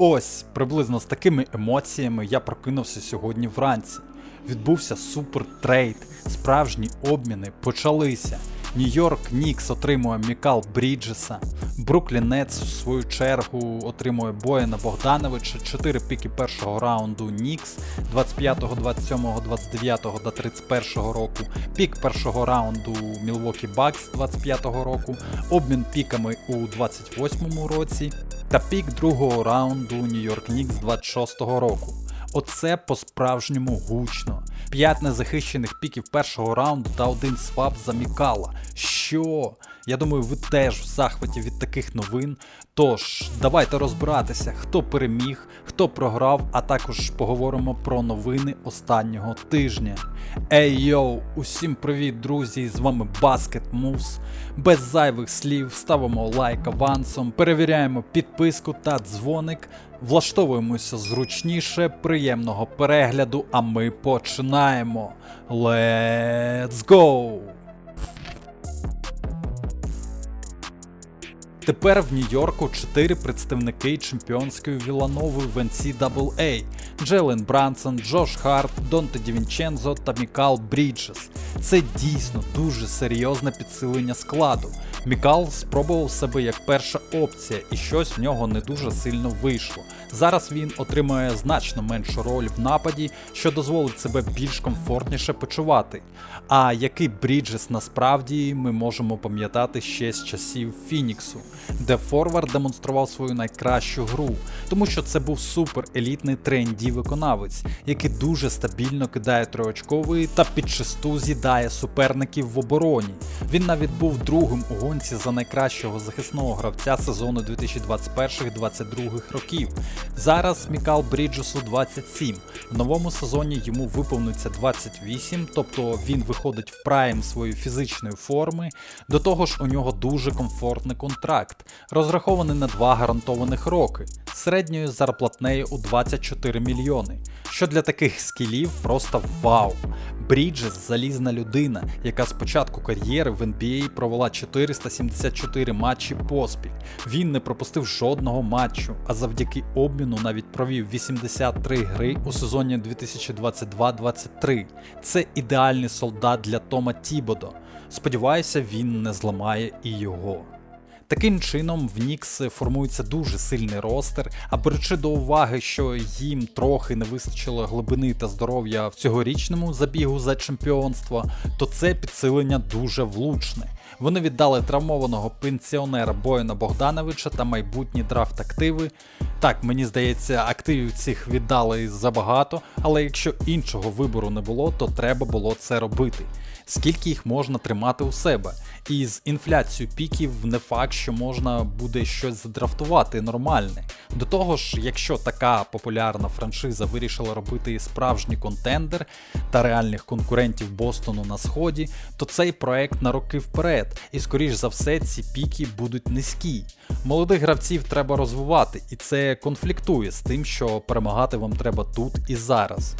Ось приблизно з такими емоціями я прокинувся сьогодні вранці. Відбувся супер трейд, справжні обміни почалися. Нью-Йорк Нікс отримує Мікал Бріджеса, Бруклін Нетс в свою чергу отримує Бояна Богдановича, 4 піки першого раунду Нікс 25, 27, 29 до 31 року, пік першого раунду Milwaukee Bucks 25 року, обмін піками у 28 році та пік другого раунду Нью-Йорк Нікс 26 року. Оце по-справжньому гучно. П'ять незахищених піків першого раунду та один свап за Мікала. Що? Я думаю, ви теж в захваті від таких новин. Тож, давайте розбиратися, хто переміг, хто програв, а також поговоримо про новини останнього тижня. Ей йоу, усім привіт, друзі! З вами Basket Moves. Без зайвих слів ставимо лайк авансом, перевіряємо підписку та дзвоник, влаштовуємося зручніше, приємного перегляду, а ми починаємо. Let's go! Тепер в Нью-Йорку чотири представники чемпіонської Віланови в NCAA – Джелен Брансон, Джош Харт, Донте Дівінчензо та Мікал Бріджес. Це дійсно дуже серйозне підсилення складу. Мікал спробував себе як перша опція, і щось в нього не дуже сильно вийшло. Зараз він отримує значно меншу роль в нападі, що дозволить себе більш комфортніше почувати. А який Бріджес насправді ми можемо пам'ятати ще з часів Фініксу, де Форвард демонстрував свою найкращу гру, тому що це був супер елітний тренді виконавець, який дуже стабільно кидає триочковий та підчисту з'їдає суперників в обороні. Він навіть був другим у гонці за найкращого захисного гравця сезону 2021-2022 років. Зараз Мікал Бріджесу 27. В новому сезоні йому виповниться 28, тобто він виходить в прайм своєї фізичної форми. До того ж, у нього дуже комфортний контракт, розрахований на два гарантованих роки, середньою зарплатнею у 24 мільйони. Що для таких скілів просто вау. Бріджес залізна людина, яка з початку кар'єри в NBA провела 474 матчі поспіль. Він не пропустив жодного матчу, а завдяки обміну навіть провів 83 гри у сезоні 2022-23. Це ідеальний солдат для Тома Тібодо. Сподіваюся, він не зламає і його. Таким чином, в Нікс формується дуже сильний ростер, а беручи до уваги, що їм трохи не вистачило глибини та здоров'я в цьогорічному забігу за чемпіонство, то це підсилення дуже влучне. Вони віддали травмованого пенсіонера Бояна Богдановича та майбутні драфт активи. Так, мені здається, активів цих віддали забагато, але якщо іншого вибору не було, то треба було це робити. Скільки їх можна тримати у себе? І з інфляцією піків не факт, що можна буде щось задрафтувати нормальне. До того ж, якщо така популярна франшиза вирішила робити справжній контендер та реальних конкурентів Бостону на сході, то цей проект на роки вперед, і скоріш за все ці піки будуть низькі. Молодих гравців треба розвивати, і це конфліктує з тим, що перемагати вам треба тут і зараз.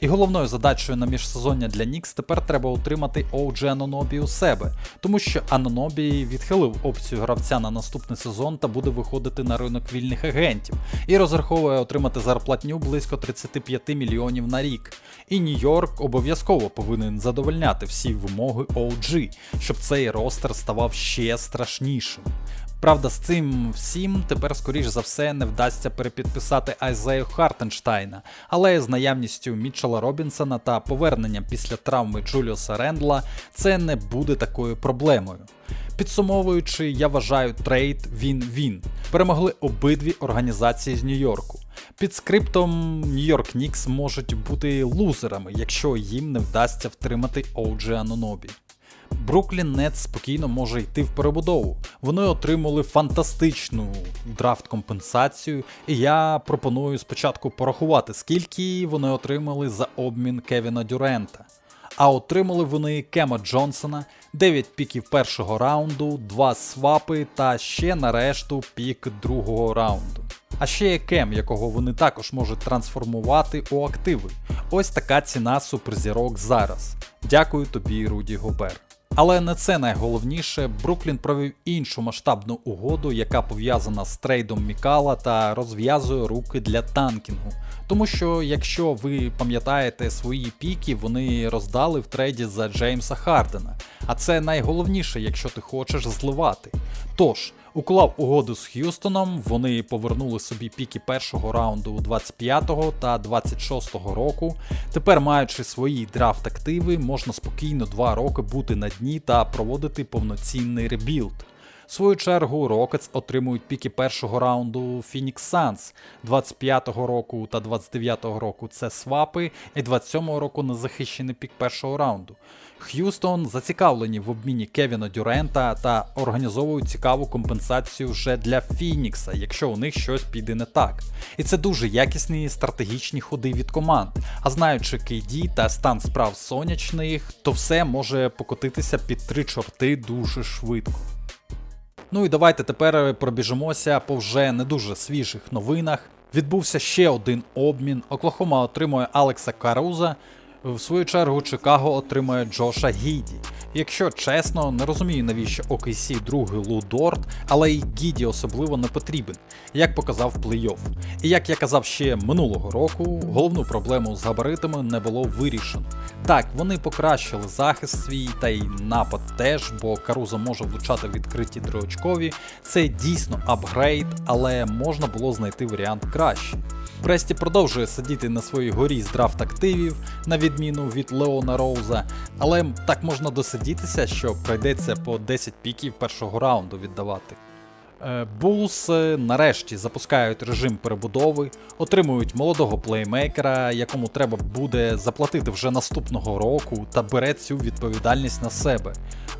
І головною задачею на міжсезоння для Нікс тепер треба утримати OG Анонобі у себе, тому що Анонобі відхилив опцію гравця на наступний сезон та буде виходити на ринок вільних агентів і розраховує отримати зарплатню близько 35 мільйонів на рік. І Нью-Йорк обов'язково повинен задовольняти всі вимоги OG, щоб цей ростер ставав ще страшнішим. Правда, з цим всім тепер, скоріш за все, не вдасться перепідписати Айзею Хартенштайна, але з наявністю Мітчела Робінсона та поверненням після травми Джуліуса Рендла це не буде такою проблемою. Підсумовуючи, я вважаю трейд він-він. Перемогли обидві організації з Нью-Йорку. Під скриптом Нью-Йорк Нікс можуть бути лузерами, якщо їм не вдасться втримати OG Анонобі. Бруклін Нетс спокійно може йти в перебудову. Вони отримали фантастичну драфт компенсацію, і я пропоную спочатку порахувати, скільки вони отримали за обмін Кевіна Дюрента. А отримали вони Кема Джонсона, 9 піків першого раунду, 2 свапи та ще нарешту пік другого раунду. А ще є Кем, якого вони також можуть трансформувати у активи. Ось така ціна суперзірок зараз. Дякую тобі, Руді Гобер. Але не це найголовніше. Бруклін провів іншу масштабну угоду, яка пов'язана з трейдом Мікала та розв'язує руки для танкінгу. Тому що, якщо ви пам'ятаєте свої піки, вони роздали в трейді за Джеймса Хардена. А це найголовніше, якщо ти хочеш зливати. Тож, уклав угоду з Х'юстоном, вони повернули собі піки першого раунду 25-го та 26-го року. Тепер, маючи свої драфт активи, можна спокійно два роки бути на дні та проводити повноцінний ребілд. В свою чергу Rockets отримують піки першого раунду Phoenix Suns 25-го року та 29-го року це свапи, і 27-го року незахищений пік першого раунду. Х'юстон зацікавлені в обміні Кевіна Дюрента та організовують цікаву компенсацію вже для Фінікса, якщо у них щось піде не так. І це дуже якісні стратегічні ходи від команд. А знаючи KD та стан справ сонячних, то все може покотитися під три чорти дуже швидко. Ну і давайте тепер пробіжимося по вже не дуже свіжих новинах. Відбувся ще один обмін. Оклахома отримує Алекса Каруза. В свою чергу Чикаго отримує Джоша Гіді. Якщо чесно, не розумію навіщо OKC другий Лу Дорт, але й Гіді особливо не потрібен, як показав плей-офф. І як я казав ще минулого року, головну проблему з габаритами не було вирішено. Так, вони покращили захист свій та й напад теж, бо Каруза може влучати відкриті триочкові. Це дійсно апгрейд, але можна було знайти варіант краще. Престі продовжує сидіти на своїй горі з драфт активів, на відміну від Леона Роуза, але так можна досидітися, що прийдеться по 10 піків першого раунду віддавати. Булс нарешті запускають режим перебудови, отримують молодого плеймейкера, якому треба буде заплатити вже наступного року, та бере цю відповідальність на себе.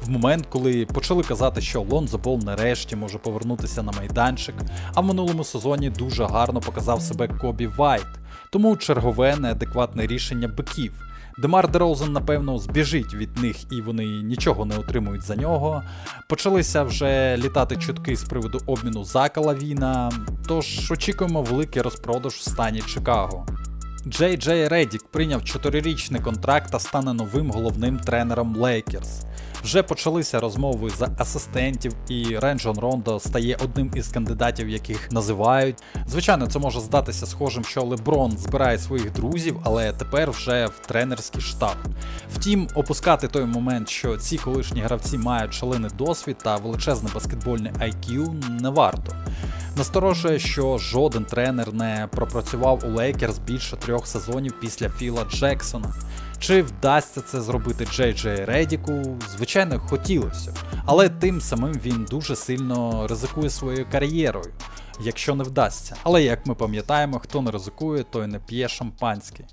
В момент, коли почали казати, що Лонзо Бол нарешті може повернутися на майданчик, а в минулому сезоні дуже гарно показав себе Кобі Вайт, тому чергове неадекватне рішення биків. Демар Дерозен, напевно, збіжить від них і вони нічого не отримують за нього. Почалися вже літати чутки з приводу обміну закала Віна, тож очікуємо великий розпродаж в стані Чикаго. Джей Джей Редік прийняв 4-річний контракт та стане новим головним тренером Лейкерс. Вже почалися розмови за асистентів, і Ренджон Рондо стає одним із кандидатів, яких називають. Звичайно, це може здатися схожим, що Леброн збирає своїх друзів, але тепер вже в тренерський штаб. Втім, опускати той момент, що ці колишні гравці мають шалений досвід та величезне баскетбольне IQ, не варто. Насторожує, що жоден тренер не пропрацював у Лейкерс більше трьох сезонів після Філа Джексона. Чи вдасться це зробити Джей Джей Редіку? Звичайно, хотілося, але тим самим він дуже сильно ризикує своєю кар'єрою, якщо не вдасться. Але як ми пам'ятаємо, хто не ризикує, той не п'є шампанське.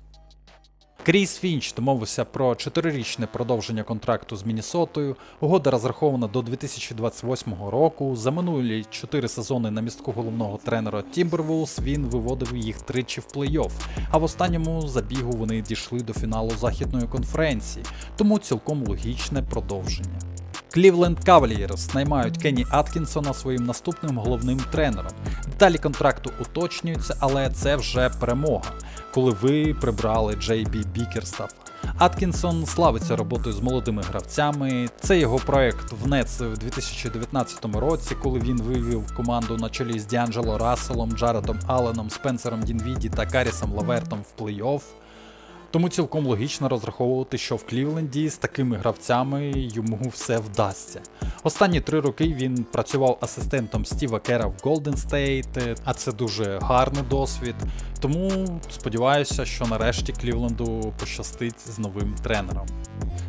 Кріс Фінч домовився про 4-річне продовження контракту з Міннесотою. Угода розрахована до 2028 року. За минулі 4 сезони на містку головного тренера Тімбервулс він виводив їх тричі в плей-офф, а в останньому забігу вони дійшли до фіналу західної конференції, тому цілком логічне продовження. Cleveland Cavaliers наймають Кенні Аткінсона своїм наступним головним тренером. Деталі контракту уточнюються, але це вже перемога, коли ви прибрали Джей Бі Бікерстафа. Аткінсон славиться роботою з молодими гравцями. Це його проект в Нетс в 2019 році, коли він вивів команду на чолі з Діанджело Расселом, Джаредом Алленом, Спенсером Дінвіді та Карісом Лавертом в плей-офф. Тому цілком логічно розраховувати, що в Клівленді з такими гравцями йому все вдасться. Останні три роки він працював асистентом Стіва Кера в Golden State, а це дуже гарний досвід. Тому сподіваюся, що нарешті Клівленду пощастить з новим тренером.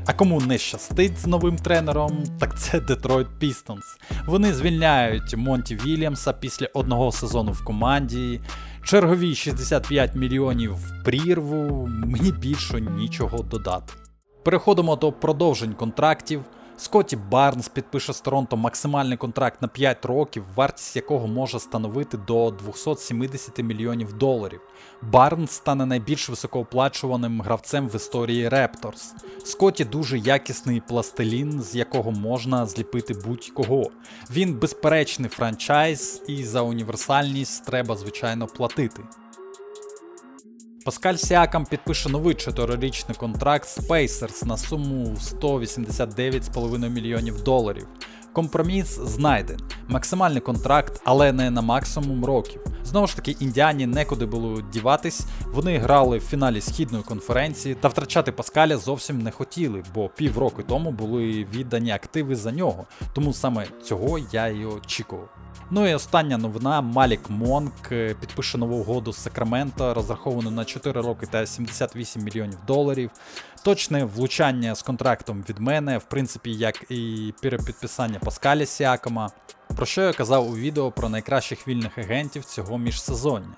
А кому не щастить з новим тренером, так це Детройт Пістонс. Вони звільняють Монті Вільямса після одного сезону в команді. Чергові 65 мільйонів в прірву, мені більше нічого додати. Переходимо до продовжень контрактів. Скотті Барнс підпише з Торонто максимальний контракт на 5 років, вартість якого може становити до 270 мільйонів доларів. Барнс стане найбільш високооплачуваним гравцем в історії Репторс. Скотті дуже якісний пластилін, з якого можна зліпити будь-кого. Він безперечний франчайз, і за універсальність треба, звичайно, платити. Паскаль Сіакам підпише новий чотирирічний контракт з Pacers на суму 189,5 мільйонів доларів. Компроміс знайден. Максимальний контракт, але не на максимум років. Знову ж таки, індіані некуди було діватись. Вони грали в фіналі східної конференції та втрачати Паскаля зовсім не хотіли, бо півроку тому були віддані активи за нього. Тому саме цього я і очікував. Ну і остання новина: Малік Монк е, підпише нову угоду з Сакраменто, розраховану на 4 роки та 78 мільйонів доларів. Точне влучання з контрактом від мене, в принципі, як і перепідписання Паскаля Сіакома. Про що я казав у відео про найкращих вільних агентів цього міжсезоння.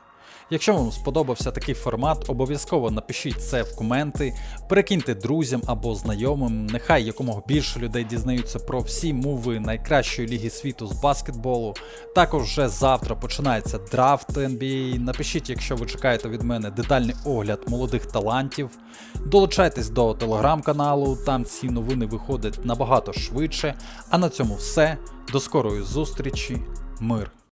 Якщо вам сподобався такий формат, обов'язково напишіть це в коменти, перекиньте друзям або знайомим, нехай якомога більше людей дізнаються про всі мови найкращої ліги світу з баскетболу. Також вже завтра починається драфт NBA. Напишіть, якщо ви чекаєте від мене детальний огляд молодих талантів. Долучайтесь до телеграм-каналу, там ці новини виходять набагато швидше. А на цьому все. До скорої зустрічі, мир!